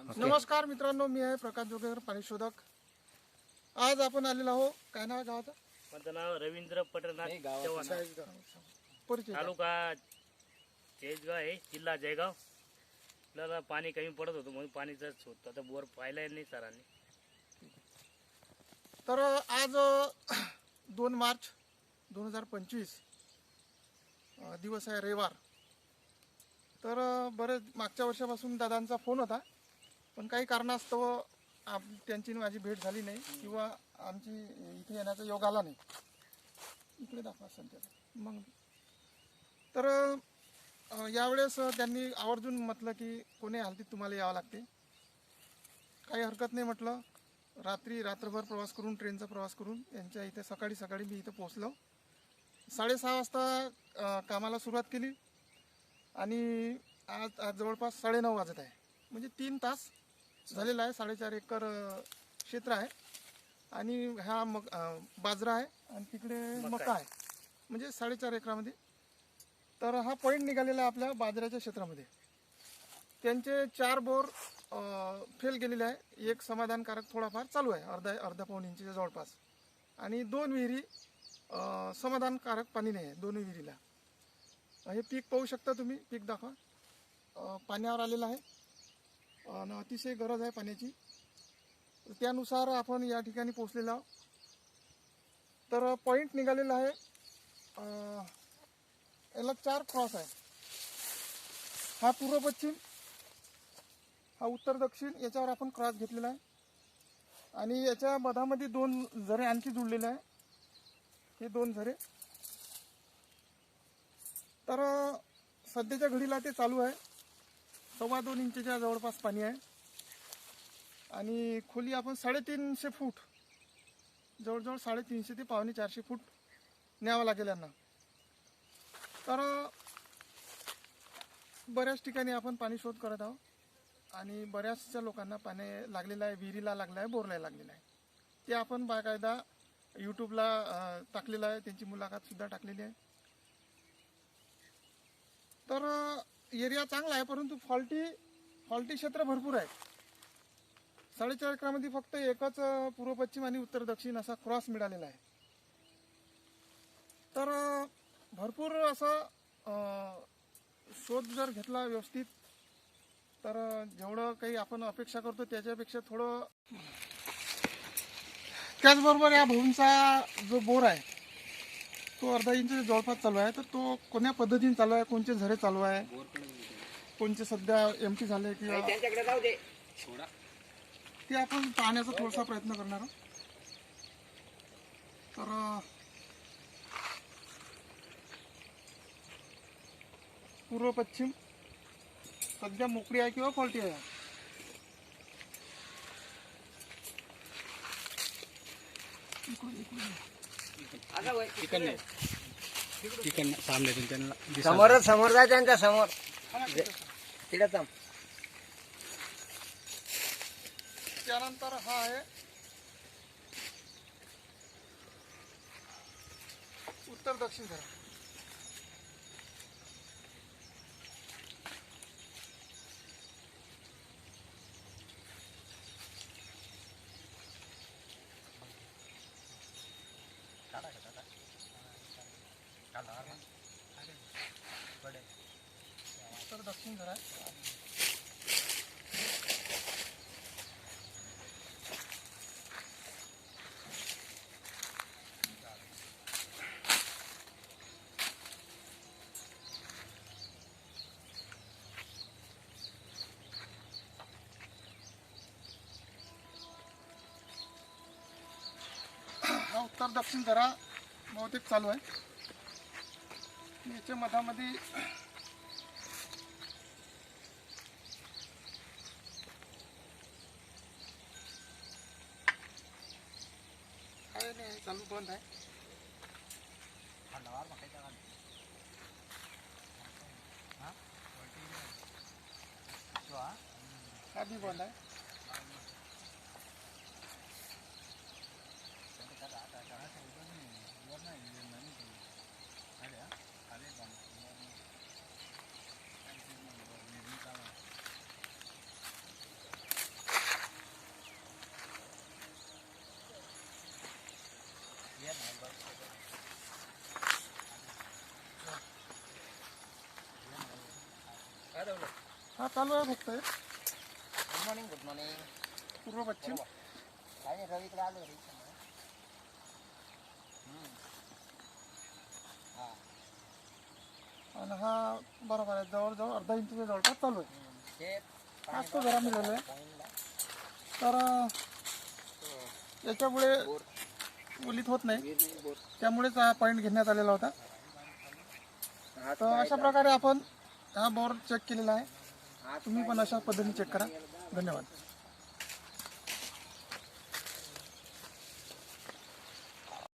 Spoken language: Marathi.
नमस्कार मित्रांनो मी आहे प्रकाश जोगेकर पाणी शोधक आज आपण आलेलो आहो काय नाव आहे गावाचं? माझं नाव रवींद्र पटनाथ चव्हाण. परिचय द्या. तालुका चाळीसगाव आहे जिल्हा जयगाव. आपल्याला पाणी कमी पडत होतं म्हणून पाणीचा शोध आता बोर पाहिला नाही सरांनी. तर आज दोन मार्च दोन हजार पंचवीस दिवस आहे रविवार. तर अं, बरेच मागच्या वर्षापासून दादांचा फोन होता. पण काही कारणास्तव आप त्यांची माझी भेट झाली नाही किंवा आमची इथे येण्याचा योग आला नाही. इकडे दाखवा सध्या मग? तर यावेळेस त्यांनी आवर्जून म्हटलं की कोणी हालतीत तुम्हाला यावं लागते. काही हरकत नाही म्हटलं. रात्री रात्रभर प्रवास करून ट्रेनचा प्रवास करून यांच्या इथे सकाळी सकाळी मी इथं पोचलो साडेसहा वाजता कामाला सुरुवात केली. आणि आज आज जवळपास साडेनऊ वाजत आहे. म्हणजे तीन तास झालेला आहे. साडेचार एकर क्षेत्र आहे. आणि हा मग बाजरा आहे आणि तिकडे मका आहे. म्हणजे साडेचार एकरामध्ये. तर हा पॉईंट निघालेला आहे आपल्या बाजऱ्याच्या क्षेत्रामध्ये. त्यांचे चार बोर फेल गेलेले आहे. एक समाधानकारक थोडाफार चालू आहे. अर्धा अर्धा पाऊण इंचच्या जवळपास. आणि दोन विहिरी समाधानकारक पाणी नाही आहे. दोन्ही विहिरीला. हे पीक पाहू शकता तुम्ही. पीक दाखवा. पाण्यावर आलेलं आहे. आणि अतिशय गरज आहे पाण्याची. त्यानुसार आपण या ठिकाणी पोचलेलो आहोत. तर पॉईंट निघालेला आहे याला चार क्रॉस आहे. हा पूर्व पश्चिम हा उत्तर दक्षिण याच्यावर आपण क्रॉस घेतलेला आहे. आणि याच्या मधामध्ये दोन झरे आणखी जुळलेले आहे. हे दोन झरे. तर सध्याच्या घडीला ते चालू आहे. सव्वा दोन इंचच्या जवळपास पाणी आहे. आणि खोली आपण साडेतीनशे फूट जवळजवळ साडेतीनशे ते पावणे चारशे फूट न्यावं लागेल यांना. तर बऱ्याच ठिकाणी आपण पाणी शोध करत आहोत. आणि बऱ्याचशा लोकांना पाणी लागलेलं आहे विहिरीला लागलं आहे बोरला लागलेलं आहे. ते आपण बाकायदा यूट्यूबला टाकलेलं आहे. त्यांची मुलाखतसुद्धा टाकलेली आहे. तर एरिया चांगला आहे परंतु फॉल्टी फॉल्टी क्षेत्र भरपूर आहे. साडेचार एकरामध्ये फक्त एकच पूर्व पश्चिम आणि उत्तर दक्षिण असा क्रॉस मिळालेला आहे. तर भरपूर असं शोध जर घेतला व्यवस्थित तर जेवढं काही आपण अपेक्षा करतो त्याच्यापेक्षा थोडं त्याचबरोबर या भाऊंचा जो बोर आहे तो अर्धा इंच जवळपास चालू आहे तर तो कोण्या पद्धतीने चालू आहे कोणते झरे चालू आहे कोणते सध्या एम टी झाले किंवा ते आपण पाहण्याचा थोडासा प्रयत्न करणार आहोत. तर पूर्व पश्चिम सध्या मोकळी आहे किंवा फॉल्टी आहे? तिकडनं सामने त्यांना समोर समोर जाय त्यांच्यासमोर. तिकडे थांब. त्यानंतर हा आहे. उत्तर दक्षिण झरा दक्षिण आहे. उत्तर दक्षिण झरा बहुतेक चालू आहे याच्या मधामध्ये काय नाही चालू बंद आहे. हा? बी बंद आहे. हा चालू आहे फक्त. हे. गुड मॉर्निंग गुड मॉर्निंग पूर्व पश्चिम. काय नाही रवीकडे आलो रे आणि हा बरोबर आहे. जवळजवळ अर्धा इंचच्या जवळपास चालू आहे. ते आज तो जरा मिळाला आहे. तर याच्यामुळे उलित होत नाही. त्यामुळेच हा पॉईंट घेण्यात आलेला होता. तर अशा प्रकारे आपण हा बोर चेक केलेला आहे. तुम्ही पण अशा पद्धतीने चेक करा. धन्यवाद.